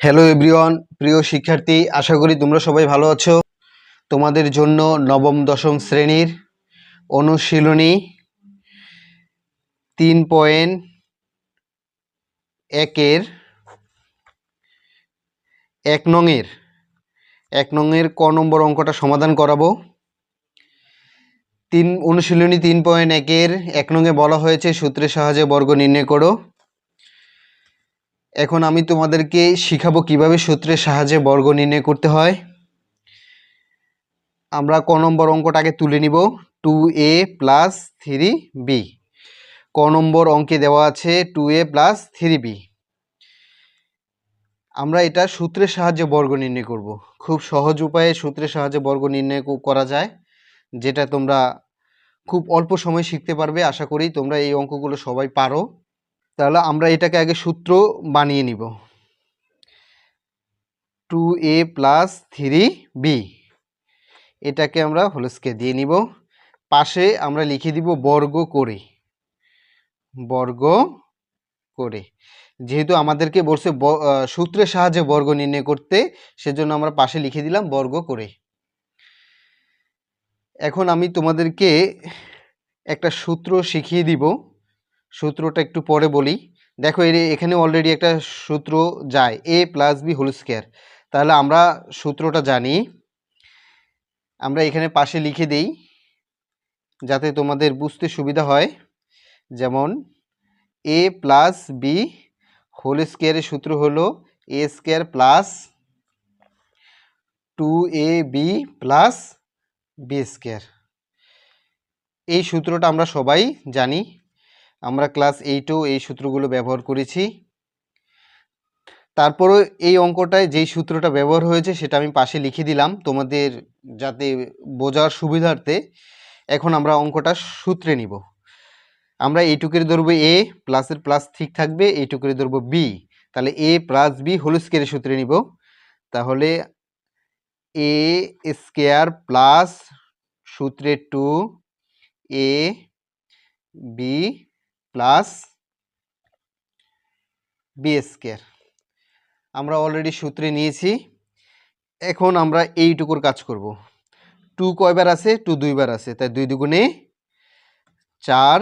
Hello everyone প্রিয় শিক্ষার্থী, আশা করি তোমরা সবাই ভালো আছো। তোমাদের জন্য নবম, দশম শ্রেণির অনুশীলনী তিন পয়েন্ট একের এক নংয়ের এক নংয়ের ক নম্বর অঙ্কটা সমাধান করাবো। তিন, অনুশীলনী তিন পয়েন্ট একের এক নংয়ে বলা হয়েছে, সূত্রের সাহায্যে বর্গ নির্ণয় করো। এখন আমি তোমাদেরকে শিখাবো কীভাবে সূত্রের সাহায্যে বর্গ নির্ণয় করতে হয়। আমরা ক নম্বর অঙ্কটাকে তুলে নিব two A plus three B ক নম্বর অঙ্কে দেওয়া আছে two A plus three B আমরা এটা সূত্রের সাহায্যে বর্গ নির্ণয় করব। খুব সহজ উপায়ে সূত্রের সাহায্যে বর্গ নির্ণয় করা যায়, যেটা তোমরা খুব অল্প সময় শিখতে পারবে। আশা করি তোমরা এই অঙ্কগুলো সবাই পারো। তাহলে আমরা এটাকে আগে সূত্র বানিয়ে নিব। Two A plus three B এটাকে আমরা হোলসকে দিয়ে নিব। পাশে আমরা লিখে দিব বর্গ করে। বর্গ করে। যেহেতু আমাদেরকে বলছে সূত্রের সাহায্যে বর্গ নির্ণয় করতে, সেজন্য আমরা পাশে লিখে দিলাম বর্গ করে। এখন আমি তোমাদেরকে একটা সূত্র শিখিয়ে দিব। সূত্রটা একটু পরে বলি। দেখো, এর এখানে অলরেডি একটা সূত্র যায় A plus B whole square তাহলে আমরা সূত্রটা জানি। আমরা এখানে পাশে লিখে দেই, যাতে তোমাদের বুঝতে সুবিধা হয়। যেমন এ প্লাস বি হোল স্কোয়ারের সূত্র হলো A square plus two A B plus B square এই সূত্রটা আমরা সবাই জানি। আমরা ক্লাস এইটেও এই সূত্রগুলো ব্যবহার করেছি। তারপরও এই অঙ্কটায় যেই সূত্রটা ব্যবহার হয়েছে সেটা আমি পাশে লিখে দিলাম। তোমাদের যাতে বোঝার সুবিধার্থে এখন আমরা অঙ্কটা সূত্রে নিব। আমরা এইটুকের ধরবো এ প্লাসের প্লাস ঠিক থাকবে এইটুকের ধরবো বি তাহলে এ প্লাস বি হোল স্কোয়ারের সূত্রে নিব। তাহলে এ স্কোয়ার প্লাস সূত্রে two A B plus B square আমরা অলরেডি সূত্রে নিয়েছি। এখন আমরা এইটুকুর কাজ করব। টু কয়বার আছে? টু দুইবার আছে। তাই দুই দুগুণে চার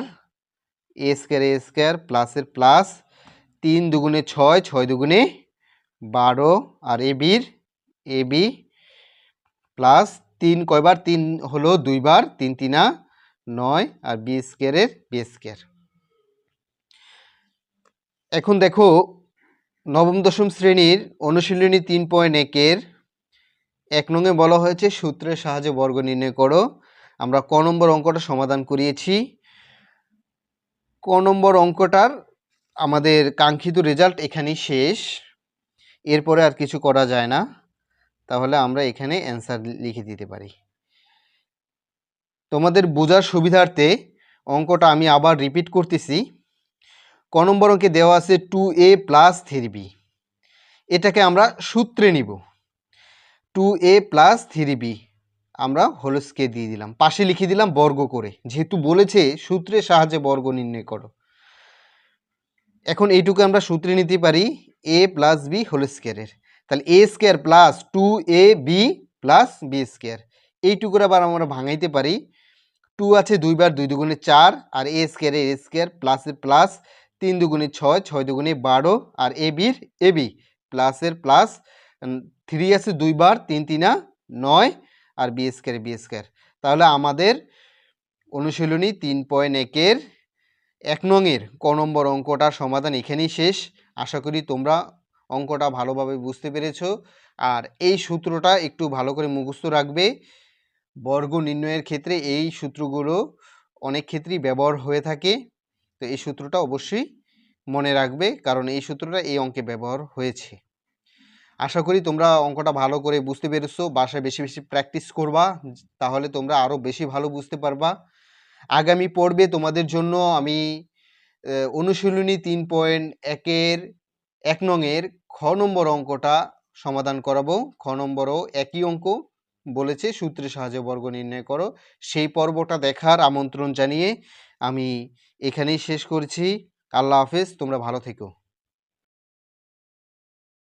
এ স্কোয়ার এ স্কোয়ার প্লাসের প্লাস তিন দুগুণে ছয় ছয় দুগুণে বারো আর এ বির এ বি প্লাস তিন কয়বার? তিন হলো দুইবার। তিন, তিনা নয় আর বি স্কোয়ারের বি স্কোয়ার এখন দেখো, নবম, দশম শ্রেণির অনুশীলনী তিন পয়েন্ট একের এক নঙে বলা হয়েছে, সূত্রের সাহায্যে বর্গ নির্ণয় করো। আমরা ক নম্বর অঙ্কটা সমাধান করিয়েছি। ক নম্বর অঙ্কটার আমাদের কাঙ্ক্ষিত রেজাল্ট এখানেই শেষ। এরপরে আর কিছু করা যায় না। তাহলে আমরা এখানে অ্যান্সার লিখে দিতে পারি। তোমাদের বোঝার সুবিধার্থে অঙ্কটা আমি আবার রিপিট করতেছি। ক নম্বর অঙ্কে দেওয়া আছে two A plus three B এটাকে আমরা সূত্রে নিব। Two A plus three B আমরা হোলসকে দিয়ে দিলাম। পাশে লিখে দিলাম বর্গ করে। যেহেতু বলেছে, সূত্রের সাহায্যে বর্গ নির্ণয় করো। এখন এইটুকু আমরা সূত্রে নিতে পারি এ প্লাস বি হোল স্কোয়ারের তাহলে A square plus two A B plus B square এইটুকুর আবার আমরা ভাঙাইতে পারি। টু আছে দুইবার, দুই দুগুণে চার, আর এ স্কোয়ারে এ স্কোয়ার প্লাসের প্লাস তিন দুগুণে ছয় ছয় দুগুণে বারো আর এ বির এ বি। প্লাসের প্লাস থ্রি আছে দুইবার তিন, তিনা নয় আর বি স্কোয়ার বি স্কোয়ার তাহলে আমাদের অনুশীলনী তিন পয়েন্ট একের এক নংয়ের ক নম্বর অঙ্কটার সমাধান এখানেই শেষ। আশা করি তোমরা অঙ্কটা ভালোভাবে বুঝতে পেরেছ। আর এই সূত্রটা একটু ভালো করে মুখস্থ রাখবে। বর্গ নির্ণয়ের ক্ষেত্রে এই সূত্রগুলো অনেক ক্ষেত্রেই ব্যবহার হয়ে থাকে। তো এই সূত্রটা অবশ্যই মনে রাখবে কারণ এই সূত্রটা এই অঙ্কে ব্যবহার হয়েছে। আশা করি তোমরা অঙ্কটা ভালো করে বুঝতে পেরেছ, বাসায় বেশি বেশি প্র্যাকটিস করবা, তাহলে তোমরা আরও বেশি ভালো বুঝতে পারবা। আগামী পর্বে তোমাদের জন্য আমি অনুশীলনী তিন পয়েন্ট একের, এক নংয়ের খ নম্বর অঙ্কটা সমাধান করাবো। খ নম্বরও একই অঙ্ক। বলেছে, সূত্রের সাহায্যে বর্গ নির্ণয় করো। সেই পর্বটা দেখার আমন্ত্রণ জানিয়ে আমি এখানেই শেষ করছি। আল্লাহ হাফেজ, তোমরা ভালো থেকো।